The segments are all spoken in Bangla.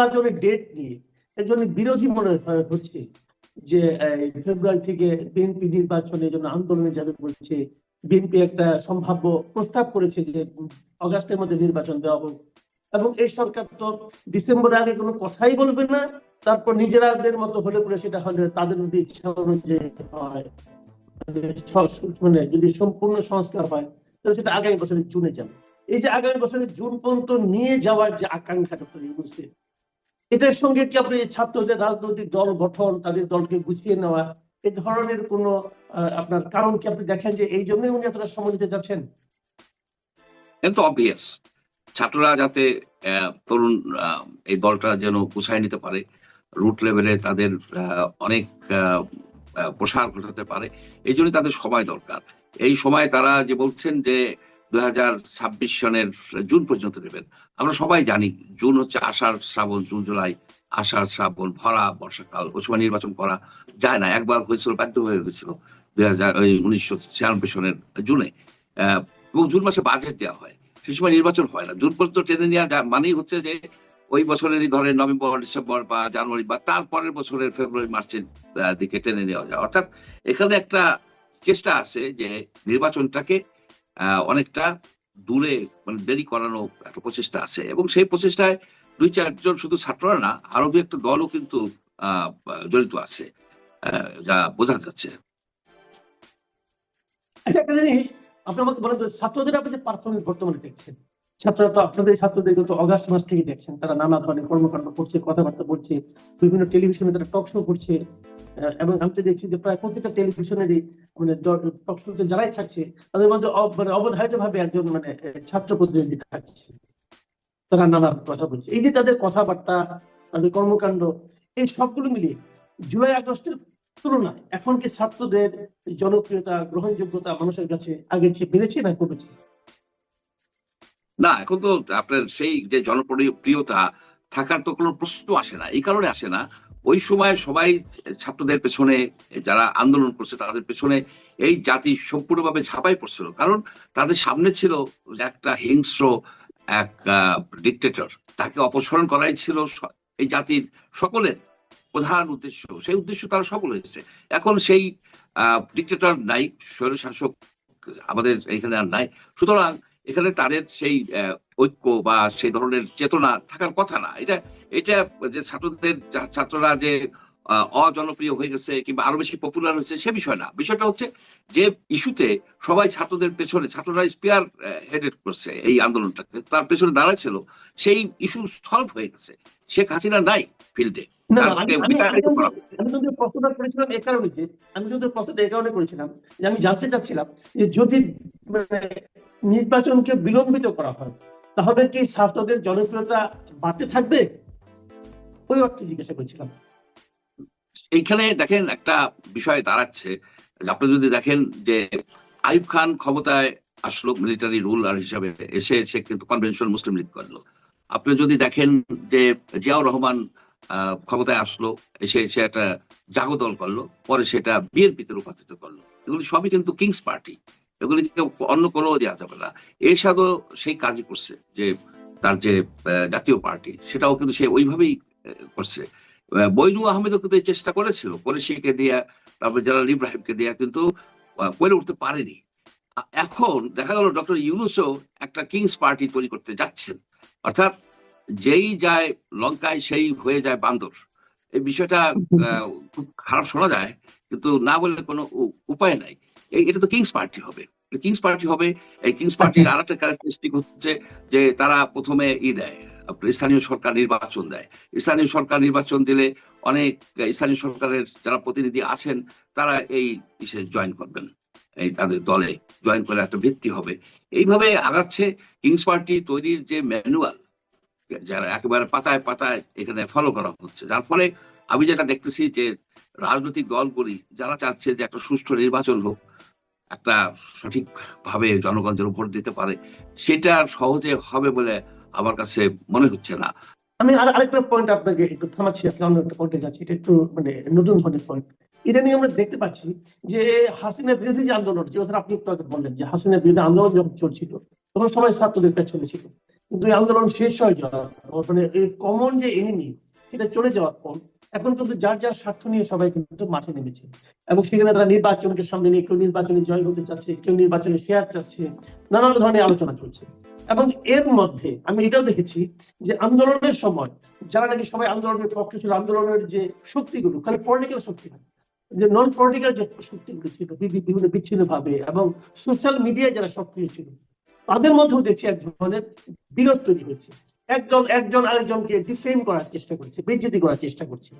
নির্বাচনের ডেট নিয়ে একজন বিরোধী মনে হচ্ছে যে ফেব্রুয়ারি থেকে বিএনপি নির্বাচনের জন্য আন্দোলনে যাবে বলছে। বিএনপি একটা সম্ভাব্য প্রস্তাব করেছে যে অগাস্টের মধ্যে নির্বাচন দেওয়া হোক। এবং এই সরকার তো ডিসেম্বরের আগে কোনো কথাই বলবে না, তারপর নিজেরাদের মতো হলে পরে সেটা হলে তাদের ইচ্ছা অনুযায়ী হয়। মানে যদি সম্পূর্ণ সংস্কার হয়, তাহলে সেটা আগামী বছরের জুনে যাবে। এই যে আগামী বছরের জুন পর্যন্ত নিয়ে যাওয়ার যে আকাঙ্ক্ষা ডক্টর ইউনুসের এটার সঙ্গে কি আপনি ছাত্রদের রাজনৈতিক দল গঠন, তাদের দলকে গুছিয়ে নেওয়া এই ধরনের কোন আপনার কারণ কি আপনি দেখেন যে এই জন্যই উনি এতটা সময় দিতে যাচ্ছেন? তো অবভিয়াস ছাত্ররা যাতে তরুণ এই দলটা যেন গুছায় নিতে পারে রুট লেভেলে তাদের অনেক প্রসার ঘটাতে পারে, এই জন্য তাদের সময় দরকার। এই সময় তারা যে বলছেন যে দুই হাজার ছাব্বিশ সনের জুন পর্যন্ত নেবেন। আমরা সবাই জানি জুন হচ্ছে আষাঢ় শ্রাবণ, জুন জুলাই, আষাঢ় শ্রাবণ, ভরা বর্ষাকাল ওই নির্বাচন করা যায় না। একবার হয়েছিল, বাধ্য হয়ে গেছিল দুই হাজার উনিশশো ছিয়ানব্বই সনের জুনে। এবং জুন মাসে বাজেট দেওয়া হয়। সেই সময় নির্বাচন হয় না। জুন পর্যন্ত টেনে নেওয়া মানেই হচ্ছে যে ওই বছরেরই ধরেন নভেম্বর, ডিসেম্বর বা জানুয়ারি বা তারপরের বছরের ফেব্রুয়ারি, মার্চের দিকে টেনে নেওয়া যায়। অর্থাৎ এখানে একটা চেষ্টা আছে যে নির্বাচনটাকে অনেকটা দূরে মানে দেরি করানো একটা প্রচেষ্টা আছে। এবং সেই প্রচেষ্টায় দুই চারজন শুধু ছাত্ররা না, আরও দু একটা দলও কিন্তু জড়িত আছে যা বোঝা যাচ্ছে। আচ্ছা একটা জিনিস আপনি আমাকে বলেন ছাত্রদের আপনি যে পারফরমেন্স বর্তমানে দেখছেন, ছাত্ররা তো আপনাদের, ছাত্রদের তো অগাস্ট মাস থেকে দেখছেন, তারা নানা ধরনের কর্মকাণ্ড করছে, কথাবার্তা বলছে, বিভিন্ন টেলিভিশনে তারা টক শো করছে এবং আমি তো দেখছি যে প্রায় প্রত্যেকটা টেলিভিশনেরই মানে টক যারাই থাকছে, তাদের মধ্যে মানে অবধারিত ভাবে একজন মানে ছাত্র প্রতিনিধি থাকছে। তারা নানা কথা বলছে। এই যে তাদের কথাবার্তা, তাদের কর্মকাণ্ড, এই সবগুলো মিলিয়ে জুলাই আগস্টের তুলনায় এখন কি ছাত্রদের জনপ্রিয়তা, গ্রহণযোগ্যতা মানুষের কাছে আগের চেয়ে বেড়েছে না কমেছে? না, এখন তো আপনার সেই যে জনপ্রিয়তা থাকার তো কোনো প্রশ্ন আসে না। এই কারণে আসে না। ওই সময় সবাই ছাত্রদের পেছনে যারা আন্দোলন করছে, তাদের পেছনে এই জাতি সম্পূর্ণভাবে ঝাঁপাই পড়ছিল। কারণ তাদের সামনে ছিল একটা হিংস্র এক ডিকটেটর তাকে অপসারণ করাই ছিল এই জাতির সকলের প্রধান উদ্দেশ্য। সেই উদ্দেশ্য তারা সফল হয়েছে। এখন সেই ডিকটেটর নাই, স্বৈরশাসক আমাদের এখানে আর নাই। সুতরাং এখানে তাদের সেই ঐক্য বা সেই ধরনের চেতনা থাকার কথা না। এটা এটা যে ছাত্রদের ছাত্ররা যে অজনপ্রিয় হয়ে গেছে কিংবা আরও বেশি পপুলার হয়েছে সে বিষয় না। বিষয়টা হচ্ছে যে ইস্যুতে সবাই ছাত্রদের পেছনে ছাত্ররা স্পিয়ার হেডেড করছে এই আন্দোলনটাকে তার পেছনে দাঁড়াচ্ছিল সেই ইস্যু সলভ হয়ে গেছে। শেখ হাসিনা নাই ফিল্ডে আমি কিন্তু প্রশ্নটা করেছিলাম এই কারণে যে আমি কিন্তু প্রশ্নটা এই কারণে করেছিলাম যে আমি জানতে চাচ্ছিলাম যে যদি মানে নির্বাচনকে বিলম্বিত করা হয়, তাহলে কি ছাত্রদের জনপ্রিয়তা বাড়তে থাকবে? ওই অর্থে জিজ্ঞাসা করছিলাম। এইখানে দেখেন একটা বিষয় দাঁড়াচ্ছে আপনি যদি দেখেন যে আইব খান ক্ষমতায় আসলো মিলিটারি রুলার হিসাবে এসে সে কিন্তু কনভেনশন মুসলিম লীগ করল। আপনি যদি দেখেন যে জিয়াউর রহমান ক্ষমতায় আসলো, এসে সে একটা জাগদল করল, পরে সেটা বিএনপিতে রূপান্তরিত করল। এগুলি সবই কিন্তু কিংস পার্টি এগুলিকে অন্য কোনো দেওয়া যাবে না। এরশাদও সেই কাজই করছে যে, তার যে জাতীয় পার্টি, সেটাও কিন্তু সে ওইভাবেই করছে। বৈনু আহমেদও কিন্তু এই চেষ্টা করেছিল, পরিষেকে দিয়া, তারপর জেনারেল ইব্রাহিমকে দিয়া, কিন্তু করে উঠতে পারেনি। এখন দেখা গেল ডক্টর ইউনুসও একটা কিংস পার্টি তৈরি করতে যাচ্ছেন। অর্থাৎ যেই যায় লঙ্কায়, সেই হয়ে যায় বান্দর। এই বিষয়টা খুব খারাপ শোনা যায়, কিন্তু না বললে কোনো উপায় নাই। এটা তো কিংস পার্টি হবে। কিংস পার্টি হবে এই কিংস পার্টির আর একটা ক্যারেক্টারিস্টিক হচ্ছে যে তারা প্রথমে ই দেয় স্থানীয় সরকার নির্বাচন দেয়। স্থানীয় সরকার নির্বাচন দিলে অনেক স্থানীয় সরকারের যারা প্রতিনিধি আছেন তারা এই জয়েন করবেন। এই তাদের দলে জয়েন করে একটা ভিত্তি হবে। এইভাবে আগাচ্ছে কিংস পার্টি তৈরির যে ম্যানুয়াল যারা একেবারে পাতায় পাতায় এখানে ফলো করা হচ্ছে। যার ফলে আমি যেটা দেখতেছি যে রাজনৈতিক দলগুলি, যারা চাচ্ছে যে একটা সুষ্ঠু নির্বাচন হোক, একটা সঠিক ভাবে জনগণ যেন ভোট দিতে পারে, সেটা সহজে হবে বলে আমার কাছে মনে হচ্ছে না। আমি আর আরেকটা পয়েন্ট আপনাকে একটু থামাচ্ছি আপনি অন্য একটা পয়েন্টে যাচ্ছি, এটা একটু মানে নতুন ধরনের পয়েন্ট এটা নিয়ে আমরা দেখতে পাচ্ছি যে হাসিনা বিরোধী যে আন্দোলন, যে কথা আপনি একটু বললেন যে হাসিনা বিরোধী আন্দোলন যখন চলছিল, তখন সবাই ছাত্রদের পেছনে ছিল। কিন্তু এই আন্দোলন শেষ হয়ে যাওয়ার মানে এই কমন যে এনিমি সেটা চলে যাওয়ার পর এখন কিন্তু যার যার স্বার্থ নিয়ে সবাই কিন্তু মাঠে নেমেছে। এবং সেখানে তারা নির্বাচনকে সামনে নিয়ে কেউ নির্বাচনে জয় হতে চাচ্ছে, কেউ নির্বাচনে শেয়ার চাচ্ছে, নানান ধরনের আলোচনা চলছে। এবং এর মধ্যে আমি এটাও দেখেছি যে আন্দোলনের সময়, যারা নাকি সবাই আন্দোলনের পক্ষে ছিল, আন্দোলনের যে শক্তিগুলো, খালি পলিটিক্যাল শক্তি না, যে নন পলিটিক্যাল যে শক্তিগুলো ছিল বিভিন্ন বিচ্ছিন্ন ভাবে এবং সোশ্যাল মিডিয়ায় যারা সক্রিয় ছিল, তাদের মধ্যেও দেখছি এক ধরনের বিরোধ তৈরি হয়েছে। একজন একজন আরেকজনকে ডিফেম করার চেষ্টা করছে বেজ্জতি করার চেষ্টা করছে।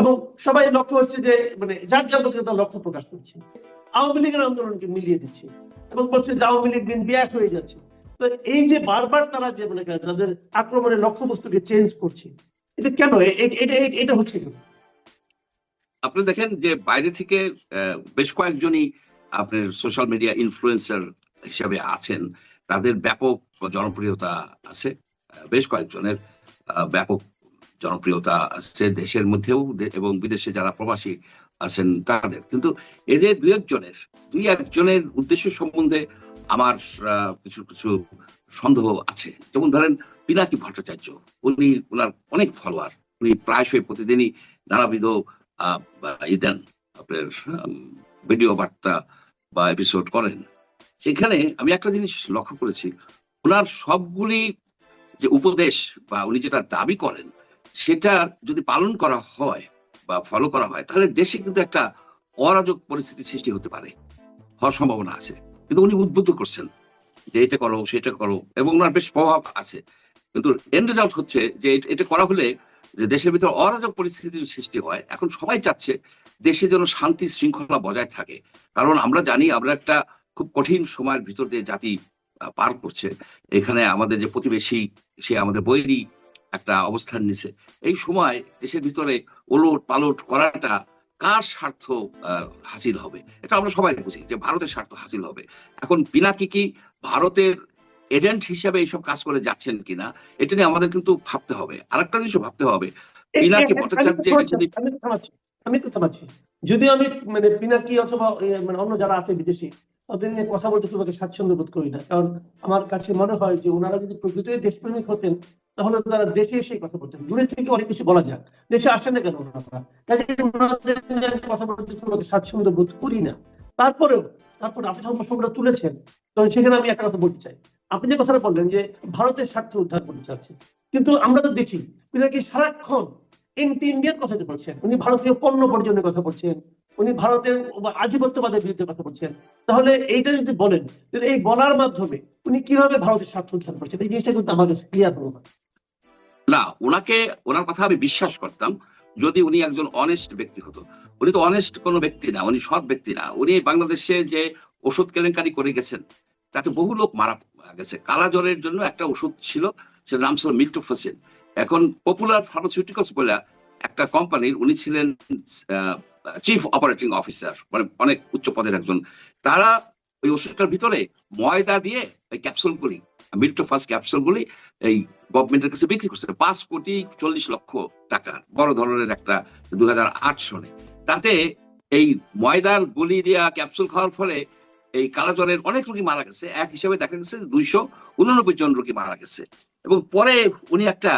এবং সবাই লক্ষ্য হচ্ছে যে মানে যার যার প্রতি তার লক্ষ্য প্রকাশ করছে। আওয়ামী লীগের আন্দোলনকে মিলিয়ে দিচ্ছে এবং বলছে যে আওয়ামী লীগ বিএনপি এক হয়ে যাচ্ছে। তো এই যে বারবার তারা যে মানে তাদের আক্রমণের লক্ষ্যবস্তুকে চেঞ্জ করছে, এটা কেন? এটা হচ্ছে কেন? আপনি দেখেন যে বাইরে থেকে বেশ কয়েকজনই আপনার সোশ্যাল মিডিয়া ইনফ্লুয়েন্সার হিসাবে আছেন। তাদের ব্যাপক জনপ্রিয়তা আছে। বেশ কয়েকজনের ব্যাপক জনপ্রিয়তা আছে দেশের মধ্যেও এবং বিদেশে যারা প্রবাসী আছেন তাদের। কিন্তু এদের দুই একজনের দুই একজনের উদ্দেশ্য সম্বন্ধে আমার কিছু কিছু সন্দেহ আছে। যেমন ধরেন পিনাকি ভট্টাচার্য, উনি ওনার অনেক ফলোয়ার উনি প্রায়শই প্রতিদিনই নানাবিধ ই দেন, আপনার ভিডিও বার্তা বা এপিসোড করেন। সেখানে আমি একটা জিনিস লক্ষ্য করেছি, ওনার সবগুলি যে উপদেশ বা উনি যেটা দাবি করেন, সেটা যদি পালন করা হয় বা ফলো করা হয়, তাহলে দেশে কিন্তু একটা অরাজক পরিস্থিতি সৃষ্টি হতে পারে, হওয়ার সম্ভাবনা আছে। কিন্তু উনি উদ্বুদ্ধ করছেন যে এটা করো, সেটা করো এবং ওনার বেশ প্রভাব আছে। কিন্তু এন্ড রেজাল্ট হচ্ছে যে এটা করা হলে যে দেশের ভিতরে অরাজক পরিস্থিতির সৃষ্টি হয়, এখন সবাই চাচ্ছে দেশে যেন শান্তি শৃঙ্খলা বজায় থাকে। কারণ আমরা জানি আমরা একটা খুব কঠিন সময়ের ভিতর দিয়ে জাতি পার করছে এখানে আমাদের যে প্রতিবেশী সে আমাদের বৈরী একটা অবস্থান নিছে। এই সময় দেশের ভিতরে ওলট পালট করাটা কার স্বার্থ হাসিল হবে? এটা আমরা সবাই বুঝি যে ভারতের স্বার্থ হাসিল হবে। এখন পিনাকি কি ভারতের এজেন্ট হিসেবে এইসব কাজ করে যাচ্ছেন কিনা এটা নিয়ে আমাদের কিন্তু ভাবতে হবে। আরেকটা জিনিসও ভাবতে হবে। পিনাকি ভট্টাচার্য আমি তো যদিও আমি মানে পিনাকি অথবা মানে অন্য যারা আছে বিদেশি তাদের নিয়ে কথা বলতে খুব স্বাচ্ছন্দ্য বোধ করি না। কারণ আমার কাছে মনে হয় যে ওনারা যদি প্রকৃতই দেশপ্রেমিক হতেন, তাহলে তারা দেশে এসে কথা বলতেন। দূরে থেকে অনেক কিছু বলা যাক। দেশে আসেন না কেন ওনারা? কথা বলতে খুব স্বাচ্ছন্দ্য বোধ করি না। তারপরেও, তারপরে আপনি যখন প্রসঙ্গটা তুলেছেন। তখন সেখানে আমি একটা কথা বলতে চাই। আপনি যে কথাটা বললেন যে ভারতের স্বার্থ উদ্ধার করতে চাচ্ছে, কিন্তু আমরা তো দেখি সারাক্ষণ এন্টি ইন্ডিয়ান কথা বলছেন, উনি ভারতীয় পণ্য বর্জনের কথা বলছেন। উনি ভারতের আধিপত্যবাদের বিরুদ্ধে কথা বলছেন। তাহলে এইটা যদি বলেন এই বলার মাধ্যমে উনি কীভাবে ভারতের স্বার্থ উদ্ধার করছেন? এই জিনিসটা কিন্তু কাছে ক্লিয়ার হলো না। না, ওনাকে, ওনার কথা আমি বিশ্বাস করতাম, যদি উনি একজন অনেস্ট ব্যক্তি হতো। উনি তো অনেস্ট কোনো ব্যক্তি না, উনি সৎ ব্যক্তি না। উনি বাংলাদেশে যে ওষুধ কেলেঙ্কারি করে গেছেন, তাতে বহু লোক মারা গেছে। কালা জ্বরের জন্য একটা ওষুধ ছিল, সেটার নাম ছিল মিল্টোফোসিন এখন পপুলার ফার্মাসিউটিক্যালস বলে একটা কোম্পানির উনি ছিলেন চিফ অপারেটিং অফিসার মানে অনেক উচ্চ পদের একজন, তারা ওই ওষুধটার ভিতরে ময়দা দিয়ে ওই ক্যাপসুলগুলি মিল্টোফাস ক্যাপসুলগুলি এই গভর্নমেন্টের কাছে বিক্রি করছে। পাঁচ কোটি চল্লিশ লক্ষ টাকা, বড় ধরনের একটা দুই সনে। তাতে এই ময়দার গুলি দিয়া ক্যাপসুল খাওয়ার ফলে এই কালাজ্বরের অনেক রোগী মারা গেছে। এক হিসাবে দেখা গেছে দুইশো উননব্বই জন রোগী মারা গেছে। এবং পরে উনি একটা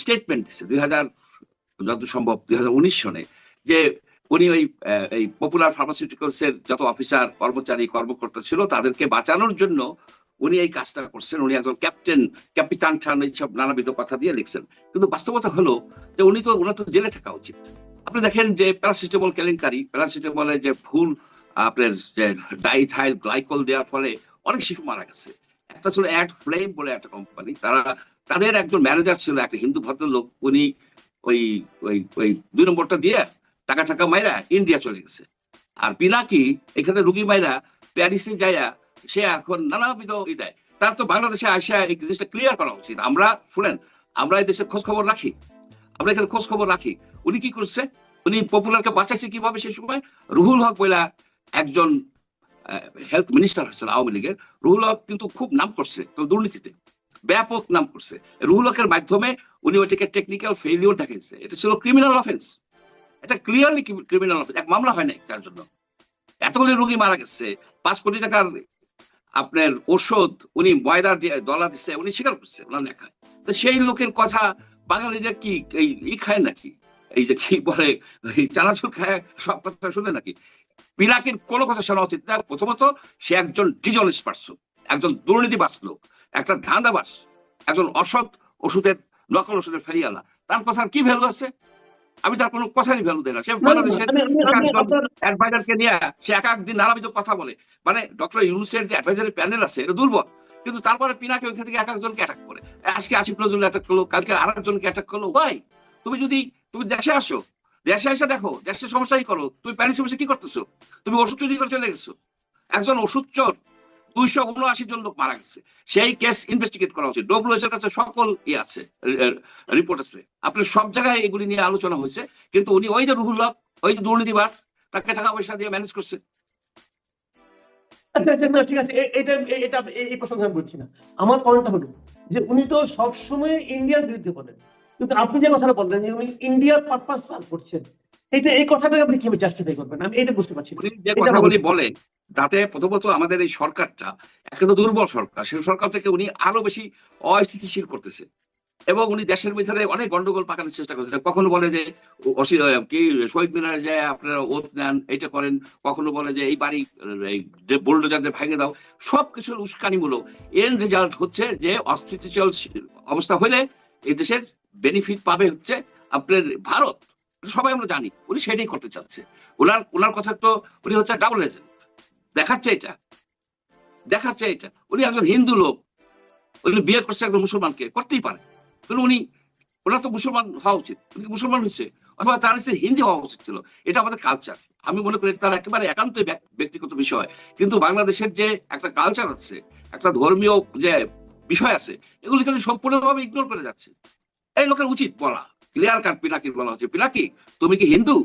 স্টেটমেন্ট দিচ্ছে দুই হাজার যত সম্ভব দুই হাজার উনিশ সনে, যে উনি ওই এই পপুলার ফার্মাসিউটিক্যালস এর যত অফিসার কর্মচারী, কর্মকর্তা ছিল, তাদেরকে বাঁচানোর জন্য উনি এই কাজটা করছেন। উনি একজন ক্যাপ্টেন ক্যাপিটান ঠান এইসব নানাবিধ কথা দিয়ে লিখছেন। কিন্তু বাস্তবতা হলো যে উনি তো, ওনার তো জেলে থাকা উচিত। আপনি দেখেন যে প্যারাসিটামল কেলেঙ্কারি প্যারাসিটামলে যে ভুল, আপনার যে ডাইথাইল গ্লাইকল দেওয়ার ফলে অনেক শিশু মারা গেছে। একটা ছিল অ্যাড ফ্লেম বলে একটা কোম্পানি তারা, তাদের একজন ম্যানেজার ছিল, একটা হিন্দু ভদ্রলোক, উনি ওই ওই ওই দুই নম্বরটা দিয়ে টাকা টাকা মাইরা ইন্ডিয়া চলে গেছে। আর পিনাকি, এখানে রুগী মাইরা প্যারিসে যায়া সে এখন নানাবিধ ই দেয়। তার তো বাংলাদেশে আসা এই জিনিসটা ক্লিয়ার করা উচিত। আমরা, শুনেন, আমরা এই দেশের খোঁজ খবর রাখি। আমরা এখানে খোঁজ খবর রাখি। উনি কি করছে? উনি পপুলারকে বাঁচাইছে কীভাবে সেই সময়? রুহুল হক বলে একজন হেলথ মিনিস্টার হচ্ছেন আওয়ামী লীগের। রুহুল হক কিন্তু খুব নাম করছে তো দুর্নীতিতে। ব্যাপক নাম করছে। রুহুল হকের মাধ্যমে উনি ওইটাকে টেকনিক্যাল ফেলিওর দেখাইছে। এটা ছিল ক্রিমিনাল অফেন্স এটা ক্লিয়ারলি ক্রিমিনাল অফেন্স এক মামলা হয় নাই তার জন্য। এতগুলি রোগী মারা গেছে, পাঁচ কোটি টাকার আপনার ওষুধ উনি ময়দা দিয়ে, দলা দিচ্ছে উনি স্বীকার করছে ওনার লেখা। তো সেই লোকের কথা বাঙালিরা কি এই খায় নাকি? এই যে কি বলে চানাচুর খায়, সব কথা শুনে নাকি? পিনাকির কোনো কথা শোনা উচিত না। প্রথমত, সে একজন ডিজনেস পার্সন একজন দুর্নীতিবাস লোক, একটা ধান্দাবাস একজন অসৎ ওষুধের, নকল ওষুধের ফেরিয়ালা তার কথার কি ভ্যালু আছে? আমি তার কোনো কথারই ভ্যালু দেয় না। সে বাংলাদেশের অ্যাডভাইজারকে নিয়ে সে এক একদিন নানাবিধ কথা বলে। মানে ডক্টর ইউনুসের যে অ্যাডভাইজারি প্যানেল আছে এটা দুর্বল। কিন্তু তারপরে পিনাকে ওইখান থেকে এক একজনকে অ্যাটাক করে। আজকে আসিফ নজরুল অ্যাটাক করল কালকে আর একজনকে অ্যাটাক করল। ভাই তুমি যদি তুমি দেশে আসো। দেশে এসে দেখো দেশের সমস্যাই করো। তুমি প্যারিসে বসে কি করতেছো? তুমি ওষুধ চুরি করে চলে গেছো। একজন ওষুধ চোর দুইশো উনআশি জন লোক মারা গেছে। সেই কেস ইনভেস্টিগেট করা উচিত ডব্লিউএচ এর কাছে সকল ই আছে রিপোর্ট আছে। আপনার সব জায়গায় এগুলি নিয়ে আলোচনা হয়েছে কিন্তু উনি ওই যে রুহুল ওই যে দুর্নীতিবাস তাকে টাকা পয়সা দিয়ে ম্যানেজ করছে। আচ্ছা আচ্ছা না ঠিক আছে এটা এটা এই- প্রসঙ্গে আমি বলছি না। আমার পয়েন্টটা হলো যে উনি তো সবসময় ইন্ডিয়ার বিরুদ্ধে বলেন। কিন্তু আপনি যে কথাটা বললেন যে উনি ইন্ডিয়ার পারপাস সার্ভ করছেন এটা এই কথাটাকে আপনি কীভাবে জাস্টিফাই করবেন? আমি এটা বুঝতে পারছি না। উনি যে কথাগুলি বলে তাতে প্রথমত আমাদের এই সরকারটা একে তো দুর্বল সরকার। সেই সরকার থেকে উনি আরও বেশি অস্থিতিশীল করতেছে। এবং উনি দেশের ভিতরে অনেক গন্ডগোল পাকানোর চেষ্টা করছেন কখনো বলে যে কি, শহীদ মিনারে যায়, আপনারা ওত নেন এটা করেন। কখনো বলে যে, এই বাড়ি, এই বোল্ডোজারদের ভেঙে দাও। সবকিছুর উস্কানিমূলক এর রেজাল্ট হচ্ছে যে, অস্থিতিশীল অবস্থা হলে এই দেশের বেনিফিট পাবে হচ্ছে আপনার ভারত। সবাই আমরা জানি। উনি সেটাই করতে চাচ্ছে। ওনার ওনার কথা তো উনি হচ্ছে ডাবল এজেন্ট দেখাচ্ছে এটা। দেখাচ্ছে এটা। উনি একজন হিন্দু লোক। উনি বিয়ে করছে একজন মুসলমানকে। করতেই পারে। কিন্তু উনি ওনার তো মুসলমান হওয়া উচিত। উনি মুসলমান হয়েছে? অথবা তার সে হিন্দি হওয়া উচিত ছিল। এটা আমাদের কালচার আমি মনে করি তার একেবারে একান্ত ব্যক্তিগত বিষয়। কিন্তু বাংলাদেশের যে একটা কালচার আছে, একটা ধর্মীয় যে বিষয় আছে, এগুলি কিন্তু সম্পূর্ণভাবে ইগনোর করে যাচ্ছে। এই লোকের উচিত বলা। ক্লিয়ার কাট পিনাকির বলা হচ্ছে। পিনাকি, তুমি কি হিন্দু?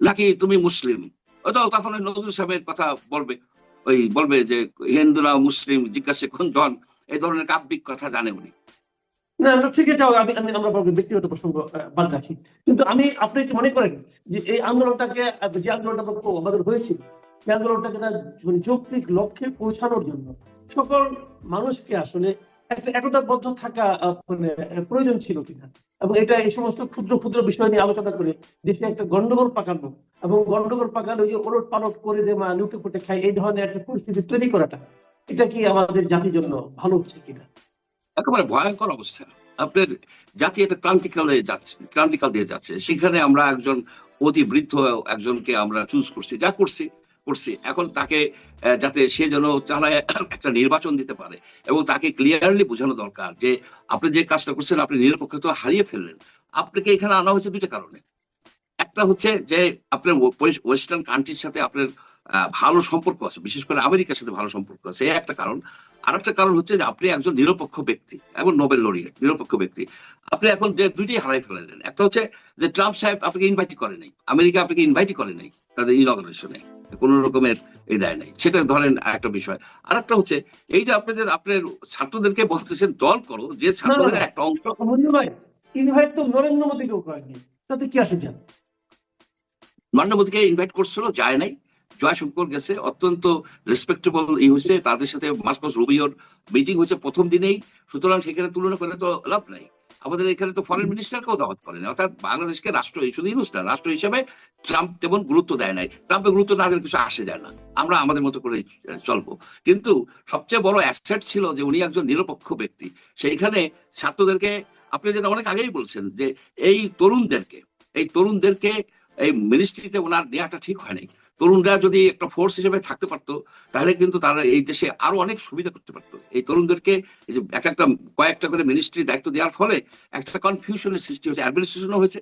নাকি তুমি মুসলিম? হয়তো তখন নজরুল সাহেবের কথা বলবে, ওই বলবে যে হিন্দুরা মুসলিম জিজ্ঞাসা কোন জন? এই ধরনের কাব্যিক কথা জানে উনি। না ঠিক আছে, আমি আমি, আমরা ব্যক্তিগত প্রসঙ্গ বাদ রাখি। কিন্তু আমি, আপনি কি মনে করেন যে এই আন্দোলনটাকে, যে আন্দোলনটা আমাদের হয়েছিল সেই আন্দোলনটাকে মানে যৌক্তিক লক্ষ্যে পৌঁছানোর জন্য সকল মানুষকে আসলে একটা একতাবদ্ধ থাকা মানে প্রয়োজন ছিল কিনা। এবং এটা এই সমস্ত ক্ষুদ্র ক্ষুদ্র বিষয় নিয়ে আলোচনা করে দেশে একটা গন্ডগোল পাকানো এবং গন্ডগোল পাকানো যে ওলট পালট করে যে মা লুটে ফুটে খায়, এই ধরনের একটা পরিস্থিতি তৈরি করাটা, এটা কি আমাদের জাতির জন্য ভালো হচ্ছে কিনা? একেবারে ভয়ঙ্কর অবস্থা। আপনার জাতি একটা ক্রান্তিকালে যাচ্ছে, ক্রান্তিকাল দিয়ে যাচ্ছে। সেখানে আমরা একজন অতি বৃদ্ধ, একজনকে আমরা চুজ করছি, যা করছি করছি। এখন তাকে যাতে সে যেন চালায় একটা নির্বাচন দিতে পারে এবং তাকে ক্লিয়ারলি বোঝানো দরকার যে আপনি যে কাজটা করছেন, আপনি নিরপেক্ষতা হারিয়ে ফেললেন। আপনাকে এখানে আনা হয়েছে দুইটা কারণে। একটা হচ্ছে যে আপনার ওয়েস্টার্ন কান্ট্রির সাথে আপনার ভালো সম্পর্ক আছে, বিশেষ করে আমেরিকার সাথে ভালো সম্পর্ক আছে, এই একটা কারণ। আরেকটা কারণ হচ্ছে যে আপনি একজন নিরপেক্ষ ব্যক্তি এবং নোবেল লরিয়েট নিরপেক্ষ ব্যক্তি। আপনি এখন যে দুইটি হারাই ফেলেন একটা হচ্ছে যে ট্রাম্প সাহেব আপনাকে ইনভাইট করে নাই, আমেরিকা আপনাকে ইনভাইট করে নাই তাদের ইনগ্রেশনে কোন রকমের এই দেয় নাই। সেটা ধরেন একটা বিষয়। আর একটা হচ্ছে এই যে আপনাদের আপনার ছাত্রদেরকে বলতেছেন দল করো যে ছাত্রদের একটা অংশ ইনভাইট তো নরেন্দ্র মোদীকেও করেনি। তাতে কি আসে যান? নরেন্দ্র মোদীকে ইনভাইট করছিল যায় নাই। জয়শঙ্কর গেছে অত্যন্ত রেসপেক্টেবল ই হয়েছে। তাদের সাথে মার্কস রুবিওর মিটিং হয়েছে প্রথম দিনেই। সুতরাং সেখানে তুলনা করে তো লাভ নাই। আমাদের এখানে তো ফরেন মিনিস্টারকেও দাওয়াত করেন অর্থাৎ বাংলাদেশকে রাষ্ট্র শুধু ইউনুস না, রাষ্ট্র হিসেবে ট্রাম্প তেমন গুরুত্ব দেয় নাই। ট্রাম্পের গুরুত্ব না দিলে কিছু আসে যায় না। আমরা আমাদের মতো করে চলবো। কিন্তু সবচেয়ে বড় অ্যাসেট ছিল যে উনি একজন নিরপেক্ষ ব্যক্তি। সেইখানে ছাত্রদেরকে, আপনি যেটা অনেক আগেই বলছেন যে এই তরুণদেরকে এই তরুণদেরকে এই মিনিস্ট্রিতে ওনার নেওয়াটা ঠিক হয় নাই। তরুণরা যদি একটা ফোর্স হিসেবে থাকতে পারতো, তাহলে কিন্তু তারা এই দেশে আরও অনেক সুবিধা করতে পারতো। এই তরুণদেরকে এই যে এক একটা কয়েকটা করে মিনিস্ট্রি দায়িত্ব দেওয়ার ফলে একটা কনফিউশনের সৃষ্টি হয়েছে অ্যাডমিনিস্ট্রেশনও হয়েছে।